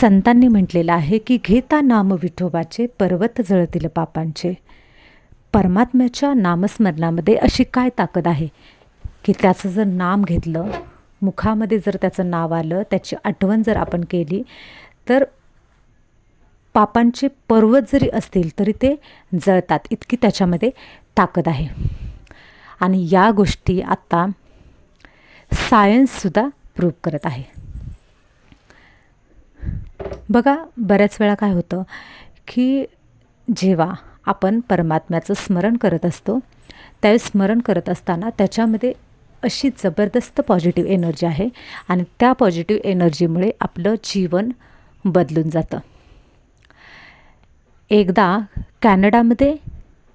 संतांनी म्हटलेलं आहे की घेता नाम विठोबाचे पर्वत जळतील पापांचे. परमात्म्याच्या नामस्मरणामध्ये अशी काय ताकद आहे? की त्याचं जर नाम घेतलं मुखामध्ये जर त्याचं नाव आलं त्याची आठवण जर आपण केली तर पापांचे पर्वत जरी असतील तरी ते जळतात. इतकी त्याच्यामध्ये ताकद आहे. आणि या गोष्टी आत्ता सायन्ससुद्धा प्रूव्ह करत आहे. बघा बऱ्याच वेळा काय होतं की जेव्हा आपण परमात्म्याचं स्मरण करत असतो त्यावेळी स्मरण करत असताना त्याच्यामध्ये अशी जबरदस्त पॉझिटिव्ह एनर्जी आहे आणि त्या पॉझिटिव्ह एनर्जीमुळे आपलं जीवन बदलून जातं. एकदा कॅनडामध्ये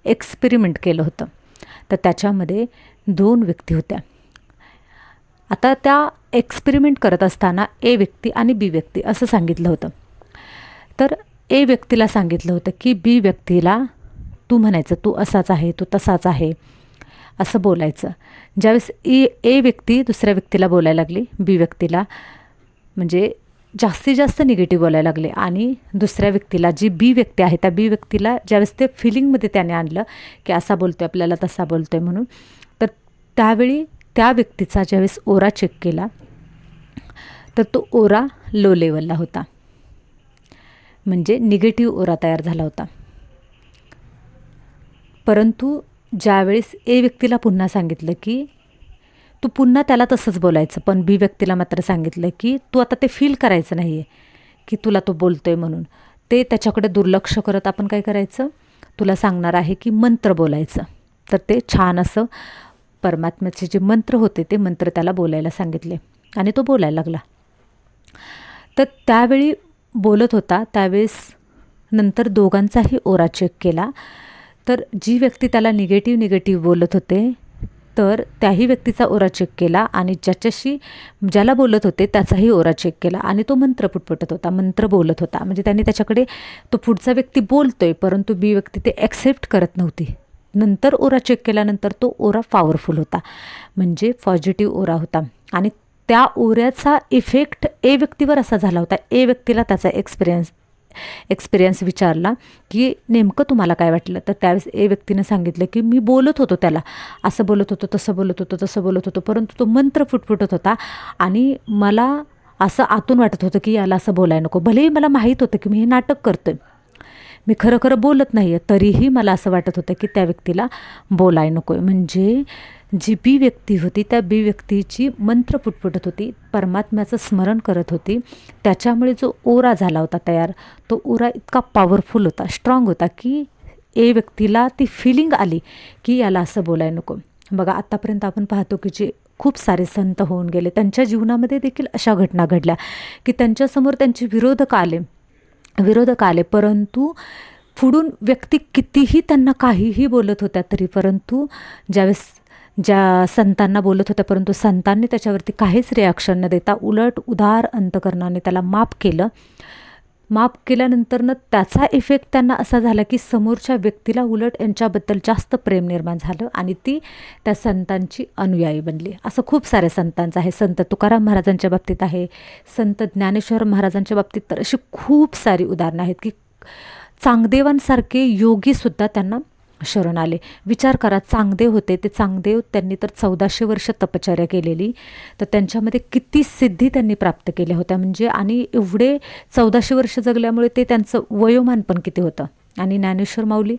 एक्सपेरिमेंट केलं होतं. तर त्याच्यामध्ये दोन व्यक्ती होत्या. आता त्या एक्सपेरिमेंट करत असताना ए व्यक्ती आणि बी व्यक्ती असं सांगितलं होतं. तर ए व्यक्तीला सांगितलं होतं की बी व्यक्तीला तू म्हणायचं तू असाच आहे तू तसाच आहे असं बोलायचं. ज्यावेळेस ई ए व्यक्ती दुसऱ्या व्यक्तीला बोलायला लागली बी व्यक्तीला म्हणजे जास्तीत जास्त निगेटिव्ह बोलायला लागले आणि दुसऱ्या व्यक्तीला जी बी व्यक्ती आहे त्या बी व्यक्तीला ज्यावेळेस ते फिलिंगमध्ये त्याने आणलं की असा बोलतो आहे आपल्याला तसा बोलतो आहे म्हणून तर त्यावेळी त्या व्यक्तीचा ज्यावेळेस ओरा चेक केला तर तो ओरा लो लेवलला होता. म्हणजे निगेटिव्ह ओरा तयार झाला होता. परंतु ज्यावेळेस ए व्यक्तीला पुन्हा सांगितलं की तू पुन्हा त्याला तसंच बोलायचं पण बी व्यक्तीला मात्र सांगितलं की तू आता ते फील करायचं नाही आहे की तुला तो बोलतो आहे म्हणून. ते त्याच्याकडे दुर्लक्ष करत आपण काय करायचं? तुला सांगणार आहे की मंत्र बोलायचं. तर ते छान असं परमात्म्याचे जे मंत्र होते ते मंत्र त्याला बोलायला सांगितले आणि तो बोलायला लागला. तर त्यावेळी बोलत होता त्यावेळेस नंतर दोघांचाही ओरा चेक केला. तर जी व्यक्ती त्याला निगेटिव्ह निगेटिव्ह बोलत होते तर त्याही व्यक्तीचा ओरा चेक केला आणि ज्याच्याशी ज्याला बोलत होते त्याचाही ओरा चेक केला आणि तो मंत्र पुटपुटत होता मंत्र बोलत होता. म्हणजे त्यांनी त्याच्याकडे तो पुढचा व्यक्ती बोलतोय परंतु बी व्यक्ती ते ॲक्सेप्ट करत नव्हती. नंतर ओरा चेक केल्यानंतर तो ओरा पॉवरफुल होता. म्हणजे पॉझिटिव्ह ओरा होता. आणि त्या ओऱ्याचा इफेक्ट ए व्यक्तीवर असा झाला होता. ए व्यक्तीला त्याचा एक्सपिरियन्स एक्सपिरियन्स विचारला की नेमकं तुम्हाला काय वाटलं? तर त्यावेळेस ए व्यक्तीनं सांगितलं की मी बोलत होतो त्याला. असं बोलत होतो तसं बोलत होतो तसं बोलत होतो. परंतु तो मंत्र फुटफुटत होता आणि मला असं आतून वाटत होतं की याला असं बोलायला नको. भलेही मला माहीत होतं की मी हे नाटक करतो आहे मी खरं खरं बोलत नाही आहे तरीही मला असं वाटत होतं की त्या व्यक्तीला बोलाय नको आहे म्हणजे जी बी व्यक्ती होती त्या बी व्यक्तीची मंत्र पुटपुटत होती परमात्म्याचं स्मरण करत होती. त्याच्यामुळे जो ओरा झाला होता तयार तो ओरा इतका पॉवरफुल होता स्ट्रॉंग होता की ए व्यक्तीला ती फिलिंग आली की याला असं बोलाय नको. बघा आत्तापर्यंत आपण पाहतो की जे खूप सारे संत होऊन गेले त्यांच्या जीवनामध्ये देखील अशा घटना घडल्या की त्यांच्यासमोर त्यांचे विरोधक आले. विरोधक आले परंतु पुढून व्यक्ती कितीही त्यांना काहीही बोलत होत्या तरी परंतु ज्यावेळेस ज्या संतांना बोलत होत्या परंतु संतांनी त्याच्यावरती काहीच रिॲक्शन न देता उलट उदार अंतकरणाने त्याला माफ केलं. माफ केल्यानंतरनं त्याचा इफेक्ट त्यांना असा झाला की समोरच्या व्यक्तीला उलट यांच्याबद्दल जास्त प्रेम निर्माण झालं आणि ती त्या संतांची अनुयायी बनली. असं खूप साऱ्या संतांचं आहे. संत तुकाराम महाराजांच्या बाबतीत आहे संत ज्ञानेश्वर महाराजांच्या बाबतीत तर अशी खूप सारी उदाहरणं आहेत की चांगदेवांसारखे योगीसुद्धा त्यांना शरण आले. विचार करा चांगदेव होते. ते चांगदेव त्यांनी तर चौदाशे वर्ष तपश्चर्या केलेली. तर त्यांच्यामध्ये किती सिद्धी त्यांनी प्राप्त केल्या होत्या. म्हणजे आणि एवढे चौदाशे वर्ष जगल्यामुळे ते त्यांचं वयोमान पण किती होतं? आणि ज्ञानेश्वर माऊली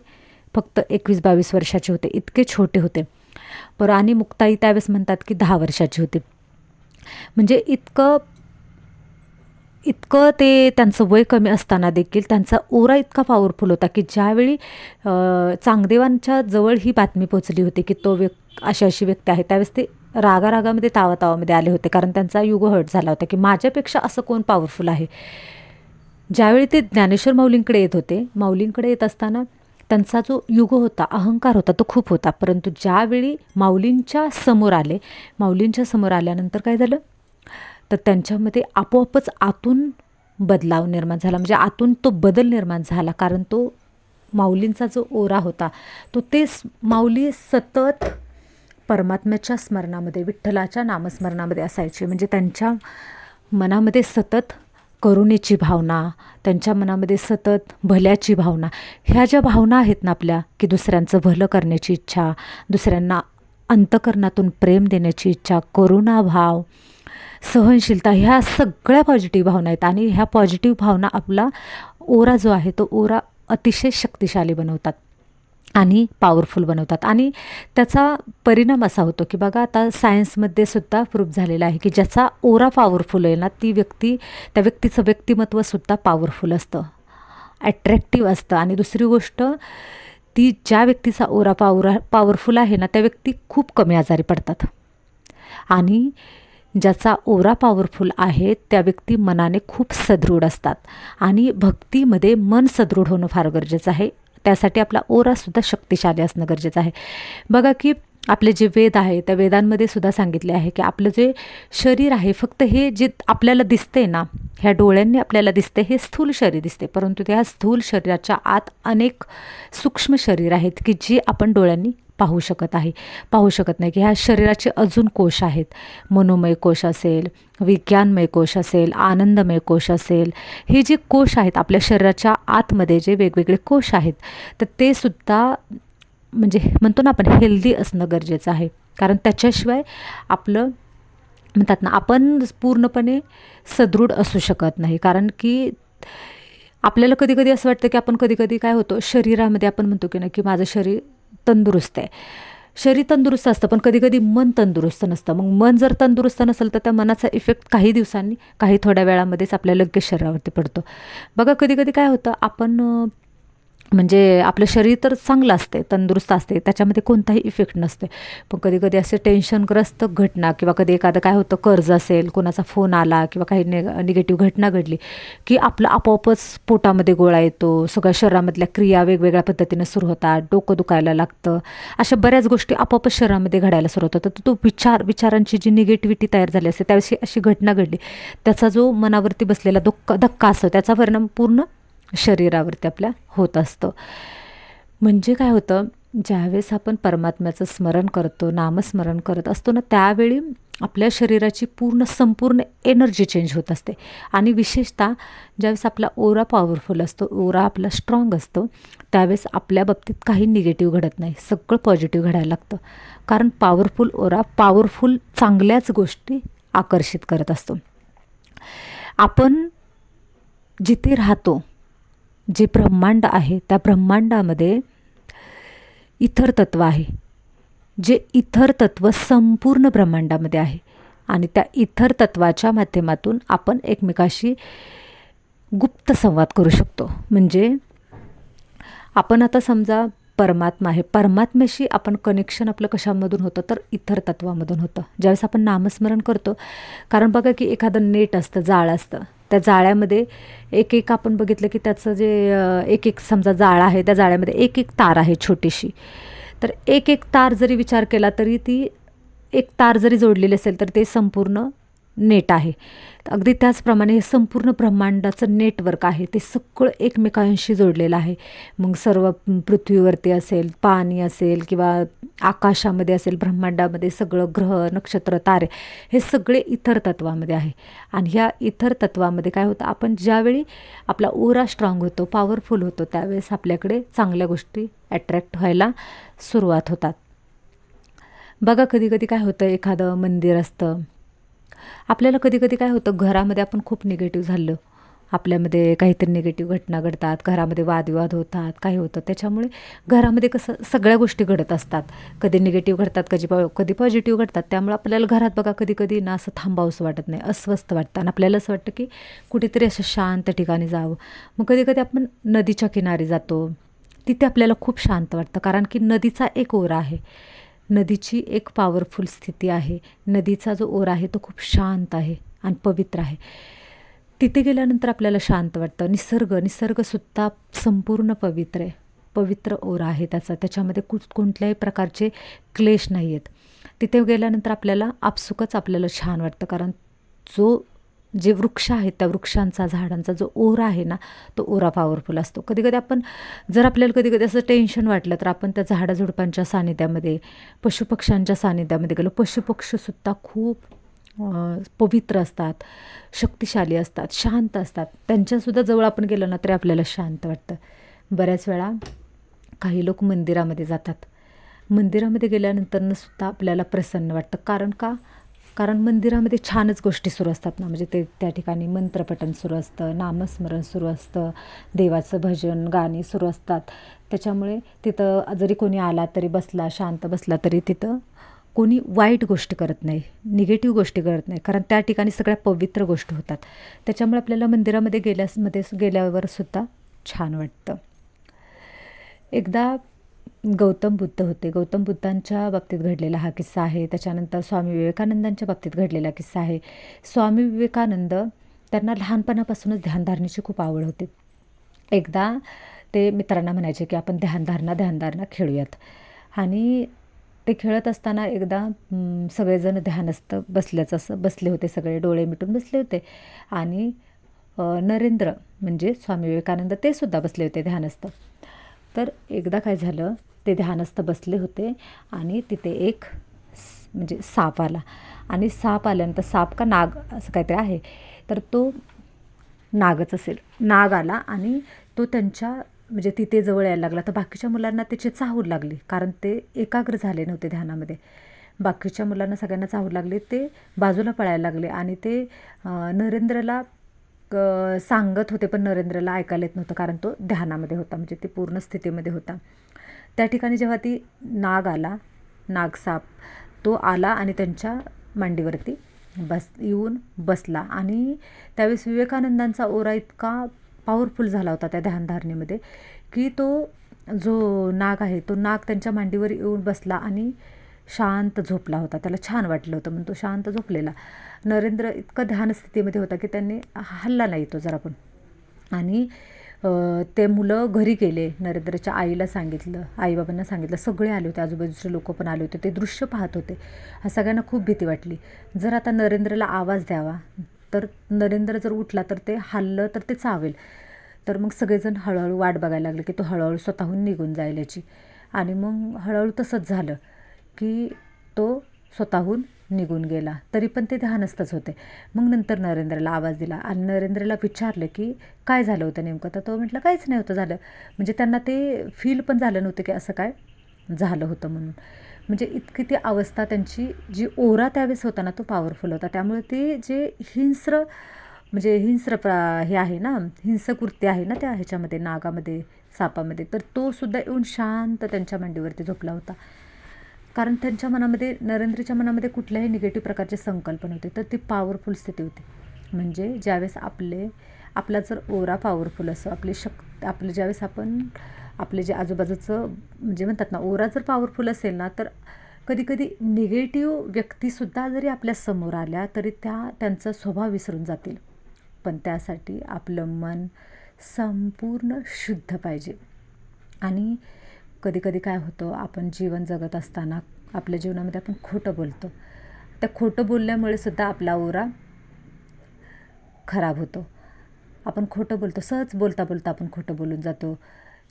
फक्त एकवीस बावीस वर्षाचे होते. इतके छोटे होते. पर आणि मुक्ताई त्यावेळेस म्हणतात की दहा वर्षाची होती. म्हणजे इतकं इतकं ते त्यांचं वय कमी असताना देखील त्यांचा ओरा इतका पॉवरफुल होता की ज्यावेळी चांगदेवांच्या जवळ ही बातमी पोचली होती की तो व्यक् अशी अशी व्यक्ती आहे त्यावेळेस ते रागारागामध्ये तावातावामध्ये आले होते. कारण त्यांचा युगहट झाला होता की माझ्यापेक्षा असं कोण पॉवरफुल आहे? ज्यावेळी ते ज्ञानेश्वर माऊलींकडे येत होते माऊलींकडे येत असताना त्यांचा जो युग होता अहंकार होता तो खूप होता. परंतु ज्यावेळी माऊलींच्या समोर आले माऊलींच्या समोर आल्यानंतर काय झालं? तर त्यांच्यामध्ये आपोआपच आतून बदलाव निर्माण झाला. म्हणजे आतून तो बदल निर्माण झाला. कारण तो माऊलींचा जो ओरा होता तो ते माऊली सतत परमात्म्याच्या स्मरणामध्ये विठ्ठलाच्या नामस्मरणामध्ये असायचे. म्हणजे त्यांच्या मनामध्ये सतत करुणेची भावना त्यांच्या मनामध्ये सतत भल्याची भावना ह्या ज्या भावना आहेत ना आपल्या की दुसऱ्यांचं भलं करण्याची इच्छा दुसऱ्यांना अंतकरणातून प्रेम देण्याची इच्छा करुणाभाव सहनशीलता ह्या सगळ्या पॉझिटिव्ह भावना आहेत. आणि ह्या पॉझिटिव्ह भावना आपला ओरा जो आहे तो ओरा अतिशय शक्तिशाली बनवतात आणि पॉवरफुल बनवतात. आणि त्याचा परिणाम असा होतो की बघा आता सायन्समध्ये सुद्धा प्रूफ झालेला आहे की ज्याचा ओरा पॉवरफुल आहे ना ती व्यक्ती त्या व्यक्तीचं व्यक्तिमत्वसुद्धा पॉवरफुल असतं ॲट्रॅक्टिव्ह असतं. आणि दुसरी गोष्ट ती ज्या व्यक्तीचा ओरा पावरा पॉवरफुल आहे ना त्या व्यक्ती खूप कमी आजारी पडतात. आणि ज्याचा ओरा पॉवरफुल आहे त्या व्यक्ती मनाने खूप सदृढ असतात. आणि भक्तीमध्ये मन सदृढ होणं फार गरजेचं आहे. त्यासाठी आपला ओरासुद्धा शक्तिशाली असणं गरजेचं आहे. बघा की आपले जे वेद आहे त्या वेदांमध्ये सुद्धा सांगितले आहे की आपलं जे शरीर आहे फक्त हे जे आपल्याला दिसते ना ह्या डोळ्यांनी आपल्याला दिसते हे स्थूल शरीर दिसते. परंतु त्या स्थूल शरीराच्या आत अनेक सूक्ष्म शरीर आहेत की जे आपण डोळ्यांनी पाहू शकत आहे. पाहू शकत नाही की ह्या शरीराचे अजून कोश आहेत. मनोमय कोश असेल विज्ञानमय कोश असेल आनंदमय कोश असेल हे जे कोश आहेत आपल्या शरीराच्या आतमध्ये जे वेगवेगळे कोश आहेत तर ते सुद्धा म्हणजे म्हणतो ना आपण हेल्दी असणं गरजेचं आहे. कारण त्याच्याशिवाय आपलं म्हणतात ना आपण पूर्णपणे सदृढ असू शकत नाही. कारण की आपल्याला कधी कधी असं वाटतं की आपण कधी कधी काय होतो शरीरामध्ये आपण म्हणतो की ना की माझं शरीर तंदुरुस्त आहे. शरीर तंदुरुस्त असतं पण कधी कधी मन तंदुरुस्त नसतं. मग मन जर तंदुरुस्त नसेल तर त्या मनाचा इफेक्ट काही दिवसांनी काही थोड्या वेळामध्येच आपल्या लगेच शरीरावरती पडतो. बघा कधी कधी काय होतं आपण म्हणजे आपलं शरीर तर चांगलं असते तंदुरुस्त असते त्याच्यामध्ये कोणताही इफेक्ट नसते पण कधी कधी असे टेन्शनग्रस्त घटना किंवा कधी एखादं काय होतं कर्ज असेल कोणाचा फोन आला किंवा काही ने निगेटिव्ह घटना घडली की आपलं आपोआपच पोटामध्ये गोळा येतो सगळ्या शरीरामधल्या क्रिया वेगवेगळ्या पद्धतीनं सुरू होतात डोकं दुखायला लागतं. अशा बऱ्याच गोष्टी आपोआपच शरीरामध्ये घडायला सुरू होतात. तर तो विचार विचारांची जी निगेटिव्हिटी तयार झाली असते त्याविषयी अशी घटना घडली त्याचा जो मनावरती बसलेला धक्का धक्का असतो त्याचा परिणाम पूर्ण शरीरावरती आपल्या होत असतं. म्हणजे काय होतं ज्यावेळेस आपण परमात्म्याचं स्मरण करतो नामस्मरण करत असतो ना त्यावेळी आपल्या शरीराची पूर्ण संपूर्ण एनर्जी चेंज होत असते. आणि विशेषतः ज्यावेळेस आपला ओरा पॉवरफुल असतो ओरा आपला स्ट्रॉंग असतो त्यावेळेस आपल्या बाबतीत काही निगेटिव्ह घडत नाही. सगळं पॉझिटिव्ह घडायला लागतं. कारण पॉवरफुल ओरा पॉवरफुल चांगल्याच गोष्टी आकर्षित करत असतो. आपण जिथे राहतो जे ब्रह्मांड आहे त्या ब्रह्मांडामध्ये इथर तत्व आहे. जे इथर तत्व संपूर्ण ब्रह्मांडामध्ये आहे. आणि त्या इथर तत्वाच्या माध्यमातून आपण एकमेकाशी गुप्त संवाद करू शकतो. म्हणजे आपण आता समजा परमात्मा आहे. परमात्म्याशी आपण कनेक्शन आपलं कशामधून होतं? तर इतर तत्वामधून होतं. ज्यावेळेस आपण नामस्मरण करतो कारण बघा की एखादं नेट असतं जाळ असतं. त्या जाळ्यामध्ये एक एक आपण बघितलं की त्याचं जे एक एक समजा जाळं आहे त्या जाळ्यामध्ये एक एक तार आहे छोटीशी. तर एक एक तार जरी विचार केला तरी ती एक तार जरी जोडलेली असेल तर ते संपूर्ण नेट आहे. अगदी त्याचप्रमाणे हे संपूर्ण ब्रह्मांडाचं नेटवर्क आहे. ते सगळं एकमेकांशी जोडलेलं आहे. मग सर्व पृथ्वीवरती असेल पाणी असेल किंवा आकाशामध्ये असेल ब्रह्मांडामध्ये सगळं ग्रह नक्षत्र तारे हे सगळे इतर तत्वामध्ये आहे. आणि ह्या इतर तत्वामध्ये काय होतं आपण ज्यावेळी आपला ओरा स्ट्रॉंग होतो पॉवरफुल होतो त्यावेळेस आपल्याकडे चांगल्या गोष्टी अट्रॅक्ट व्हायला सुरुवात होतात. बघा कधी कधी काय होतं एखादं मंदिर असतं आपल्याला कधी कधी काय होतं घरामध्ये आपण खूप निगेटिव्ह झालं. आपल्यामध्ये काहीतरी निगेटिव्ह घटना घडतात घरामध्ये वादविवाद होतात काही होतं. त्याच्यामुळे घरामध्ये कसं सगळ्या गोष्टी घडत असतात. कधी निगेटिव्ह घडतात कधी पॉ कधी पॉझिटिव्ह घडतात. त्यामुळे आपल्याला घरात बघा कधी कधी ना असं थांबावंसं वाटत नाही अस्वस्थ वाटतं. आणि आपल्याला असं वाटतं की कुठेतरी असं शांत ठिकाणी जावं. मग कधी कधी आपण नदीच्या किनारी जातो. तिथे आपल्याला खूप शांत वाटतं कारण की नदीचा एक ओरा आहे. नदीची एक पॉवरफुल स्थिती आहे. नदीचा जो ओर आहे तो खूप शांत आहे आणि पवित्र आहे. तिथे गेल्यानंतर आपल्याला शांत वाटतं. निसर्ग निसर्गसुद्धा संपूर्ण पवित्र आहे. पवित्र ओरा आहे त्याचा. त्याच्यामध्ये कुठ कोणत्याही प्रकारचे क्लेश नाही आहेत तिथे गेल्यानंतर आपल्याला आपसुकच आपल्याला छान वाटतं. कारण जो जे वृक्ष आहेत त्या वृक्षांचा झाडांचा जो ओरा आहे ना तो ओरा पॉवरफुल असतो. कधी कधी आपण जर आपल्याला कधी कधी असं टेन्शन वाटलं तर आपण त्या झाडाझुडपांच्या सानिध्यामध्ये पशुपक्ष्यांच्या सानिध्यामध्ये गेलो. पशुपक्षीसुद्धा खूप पवित्र असतात शक्तिशाली असतात शांत असतात. त्यांच्यासुद्धा जवळ आपण गेलो ना तरी आपल्याला शांत वाटतं. बऱ्याच वेळा काही लोक मंदिरामध्ये जातात. मंदिरामध्ये गेल्यानंतरनं सुद्धा आपल्याला प्रसन्न वाटतं. कारण का? कारण मंदिरामध्ये छानच गोष्टी सुरू असतात ना. म्हणजे ते त्या ठिकाणी मंत्रपठण सुरू असतं नामस्मरण सुरू असतं देवाचं भजन गाणी सुरू असतात. त्याच्यामुळे तिथं जरी कोणी आला तरी बसला शांत बसला तरी तिथं कोणी वाईट गोष्टी करत नाही निगेटिव्ह गोष्टी करत नाही. कारण त्या ठिकाणी सगळ्या पवित्र गोष्टी होतात. त्याच्यामुळे आपल्याला मंदिरामध्ये गेल्यामध्ये गेल्यावर सुद्धा छान वाटतं. एकदा गौतम बुद्ध होते. गौतम बुद्धांच्या बाबतीत घडलेला हा किस्सा आहे. त्याच्यानंतर स्वामी विवेकानंदांच्या बाबतीत घडलेला किस्सा आहे. स्वामी विवेकानंद त्यांना लहानपणापासूनच ध्यानधारणेची खूप आवड होती. एकदा ते मित्रांना म्हणायचे की आपण ध्यानधारणा ध्यानधारणा खेळूयात. आणि ते खेळत असताना एकदा सगळेजण ध्यानस्थ बसल्याचं असं बसले होते सगळे डोळे मिटून बसले होते. आणि नरेंद्र म्हणजे स्वामी विवेकानंद ते सुद्धा बसले होते ध्यानस्थ. तर एकदा काय झालं ते ध्यानस्थ बसले होते आणि तिथे एक म्हणजे साप आला. आणि साप आल्यानंतर साप का नाग असं काहीतरी आहे. तर तो नागच असेल. नाग आला आणि तो त्यांच्या म्हणजे तिथे जवळ यायला लागला. तर बाकीच्या मुलांना त्याची चाहूर लागली कारण ते एकाग्र झाले नव्हते ध्यानामध्ये. बाकीच्या मुलांना सगळ्यांना चाहूर लागली ते बाजूला पळायला लागले आणि ते नरेंद्रला सांगत होते पण नरेंद्रला ऐकायला येत नव्हतं कारण तो ध्यानामध्ये होता. म्हणजे ते पूर्ण स्थितीमध्ये होता. त्या ठिकाणी जेव्हा ती नाग आला नागसाप तो आला आणि त्यांच्या मांडीवरती बस येऊन बसला. आणि त्यावेळेस विवेकानंदांचा ओरा इतका पॉवरफुल झाला होता त्या ध्यानधारणेमध्ये की तो जो नाग आहे तो नाग त्यांच्या मांडीवर येऊन बसला आणि शांत झोपला होता. त्याला छान वाटलं होतं म्हणून तो शांत झोपलेला. नरेंद्र इतका ध्यानस्थितीमध्ये होता की त्यांनी हल्ला नाही तो जरा पण. आणि ते मुलं घरी गेले नरेंद्रच्या आईला सांगितलं आईबाबांना सांगितलं सगळे आले होते आजूबाजूचे लोक पण आले होते ते दृश्य पाहत होते. हा सगळ्यांना खूप भीती वाटली. जर आता नरेंद्रला आवाज द्यावा तर नरेंद्र जर उठला तर ते हल्लं तर ते चावेल. तर मग सगळेजण हळूहळू वाट बघायला लागले की तो हळूहळू स्वतःहून निघून जाईल याची. आणि मग हळूहळू तसंच झालं की तो स्वतःहून निघून गेला. तरी पण ते ध्यानस्थच होते. मग नंतर नरेंद्रला आवाज दिला आणि नरेंद्रला विचारलं की काय झालं होतं नेमकं? तर तो म्हटलं काहीच नाही होतं झालं. म्हणजे त्यांना ते फील पण झालं नव्हतं की असं काय झालं होतं म्हणून. म्हणजे इतकी ती अवस्था त्यांची जी ओरा त्यावेळेस होता ना तो पॉवरफुल होता. त्यामुळे ते जे हिंस्र म्हणजे हिंस्र प्रा हे आहे ना हिंसकृत्य आहे ना त्या ह्याच्यामध्ये नागामध्ये सापामध्ये तर तो सुद्धा येऊन शांत त्यांच्या मांडीवरती झोपला होता. कारण त्यांच्या मनामध्ये नरेंद्रच्या मनामध्ये कुठल्याही निगेटिव्ह प्रकारचे संकल्प नव्हते. तर ती पॉवरफुल स्थिती होती. म्हणजे ज्यावेळेस आपले आपला जर ओरा पॉवरफुल असो आपली शक आपलं ज्यावेळेस आपण आपले जे आजूबाजूचं म्हणजे म्हणतात ना ओरा जर पॉवरफुल असेल ना तर कधीकधी निगेटिव्ह व्यक्तीसुद्धा जरी आपल्यासमोर आल्या तरी त्या त्यांचा स्वभाव विसरून जातील. पण त्यासाठी आपलं मन संपूर्ण शुद्ध पाहिजे. आणि कधी कधी काय होतं आपण जीवन जगत असताना आपल्या जीवनामध्ये आपण खोटं बोलतो. त्या खोटं बोलल्यामुळे सुद्धा आपला ओरा खराब होतो. आपण खोटं बोलतो सहज बोलता बोलता आपण खोटं बोलून जातो.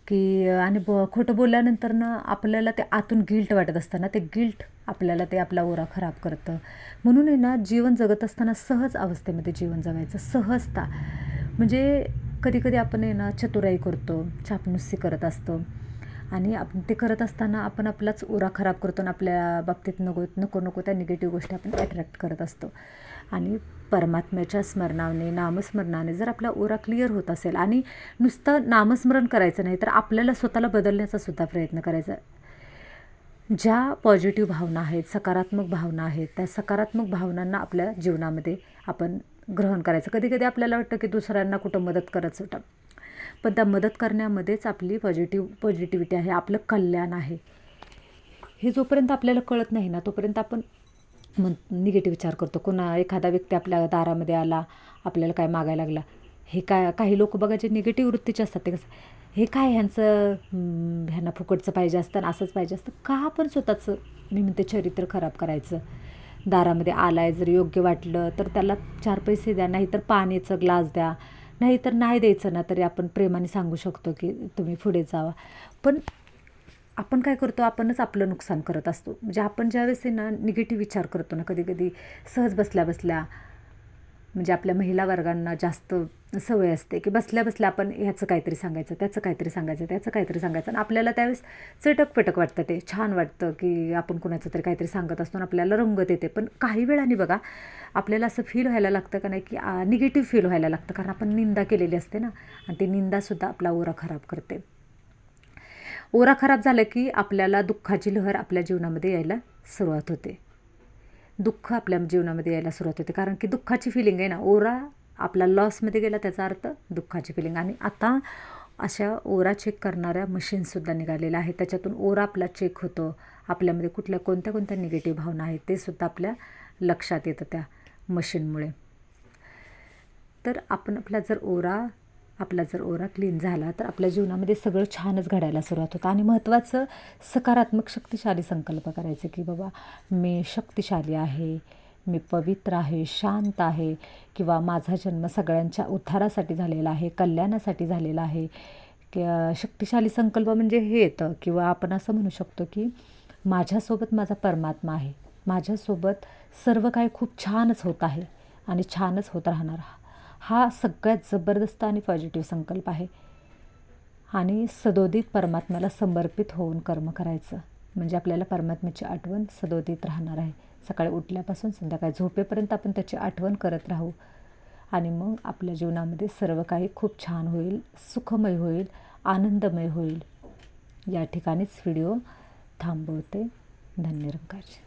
की आणि ब खोटं बोलल्यानंतर ना आपल्याला ते आतून गिल्ट वाटत असताना ते गिल्ट आपल्याला ते आपला ओरा खराब करतं. म्हणून आहे ना जीवन जगत असताना सहज अवस्थेमध्ये जीवन जगायचं सहजता. म्हणजे कधीकधी आपण आहे ना चतुराई करतो चापनुसी करत असतो. आणि आपण ते करत असताना आपण आपलाच ओरा खराब करतो आणि आपल्या बाबतीत नको नको नको त्या निगेटिव्ह गोष्टी आपण अट्रॅक्ट करत असतो. आणि परमात्म्याच्या स्मरणाने नामस्मरणाने जर आपला ओरा क्लिअर होत असेल आणि नुसतं नामस्मरण करायचं नाही तर आपल्याला स्वतःला बदलण्याचा सुद्धा प्रयत्न करायचा. ज्या पॉझिटिव्ह भावना आहेत सकारात्मक भावना आहेत त्या सकारात्मक भावनांना आपल्या जीवनामध्ये आपण ग्रहण करायचं. कधी कधी आपल्याला वाटतं की दुसऱ्यांना कुठं मदत करत सुटा पण त्या मदत करण्यामध्येच आपली पॉझिटिव्ह पॉझिटिव्हिटी आहे आपलं कल्याण आहे. हे जोपर्यंत आपल्याला कळत नाही ना तोपर्यंत आपण मन निगेटिव्ह विचार करतो. कोणा एखादा व्यक्ती आपल्या दारामध्ये आला आपल्याला काय मागायला लागला. हे काय काही लोक बघा जे निगेटिव्ह वृत्तीचे असतात ते कसं हे काय ह्यांचं ह्यांना फुकटचं पाहिजे असतं आणि असंच पाहिजे असतं? का आपण स्वतःचं मी म्हणते चरित्र खराब करायचं? दारामध्ये आलाय जर योग्य वाटलं तर त्याला चार पैसे द्या नाहीतर पाण्याचं ग्लास द्या. नाही तर नाही द्यायचं ना तरी आपण प्रेमाने सांगू शकतो की तुम्ही पुढे जावा. पण आपण काय करतो आपणच आपलं नुकसान करत असतो. म्हणजे आपण ज्यावेळेस ना निगेटिव्ह विचार करतो ना कधी कधी सहज बसल्या बसल्या म्हणजे आपल्या महिला वर्गांना जास्त सवय असते की बसल्या बसल्या आपण ह्याचं काहीतरी सांगायचं त्याचं काहीतरी सांगायचं त्याचं काहीतरी सांगायचं. आणि आपल्याला त्यावेळेस चटक पटक वाटतं ते. छान वाटतं की आपण कुणाचं तरी काहीतरी सांगत असतो आणि आपल्याला रंगत येते. पण काही वेळाने बघा आपल्याला असं फील व्हायला लागतं का नाही की निगेटिव्ह फील व्हायला लागतं. कारण आपण निंदा केलेली असते ना. आणि ती निंदासुद्धा आपला ओरा खराब करते. ओरा खराब झालं की आपल्याला दुःखाची लहर आपल्या जीवनामध्ये यायला सुरुवात होते. दुःख आपल्या जीवनामध्ये यायला सुरुवात होते. कारण की दुःखाची फिलिंग आहे ना ओरा आपला लॉसमध्ये गेला त्याचा अर्थ दुःखाची फिलिंग आणि आता अशा ओरा चेक करणाऱ्या मशीनसुद्धा निघालेल्या आहेत. त्याच्यातून ओरा आपला चेक होतो. आपल्यामध्ये कुठल्या कोणत्या कोणत्या निगेटिव्ह भावना आहेत ते सुद्धा आपल्या लक्षात येतं त्या. मशीनमुळे. तर आपण आपला जर ओरा आपला जर ओरा क्लीन झाला तर आपल्या जीवनामध्ये सगळं छानच घडायला सुरुवात होतं. आणि महत्त्वाचं सकारात्मक शक्तिशाली संकल्प करायचे की बाबा मी शक्तिशाली आहे मी पवित्र आहे शांत आहे किंवा माझा जन्म सगळ्यांच्या उद्धारासाठी झालेला आहे कल्याणासाठी झालेला आहे. कि शक्तिशाली संकल्प म्हणजे हे येतं किंवा आपण असं म्हणू शकतो की माझ्यासोबत माझा परमात्मा आहे. माझ्यासोबत सर्व काही खूप छानच होत आहे आणि छानच होत राहणार हा. सगळ्यात जबरदस्त आणि पॉझिटिव्ह संकल्प आहे. आणि सदोदित परमात्म्याला समर्पित होऊन कर्म करायचं. म्हणजे आपल्याला परमात्म्याची आठवण सदोदित राहणार आहे. सकाळी उठल्यापासून संध्याकाळी झोपेपर्यंत आपण त्याची आठवण करत राहू. आणि मग आपल्या जीवनामध्ये सर्व काही खूप छान होईल सुखमय होईल आनंदमय होईल. या ठिकाणीच व्हिडिओ थांबवते. धन्यरंगाची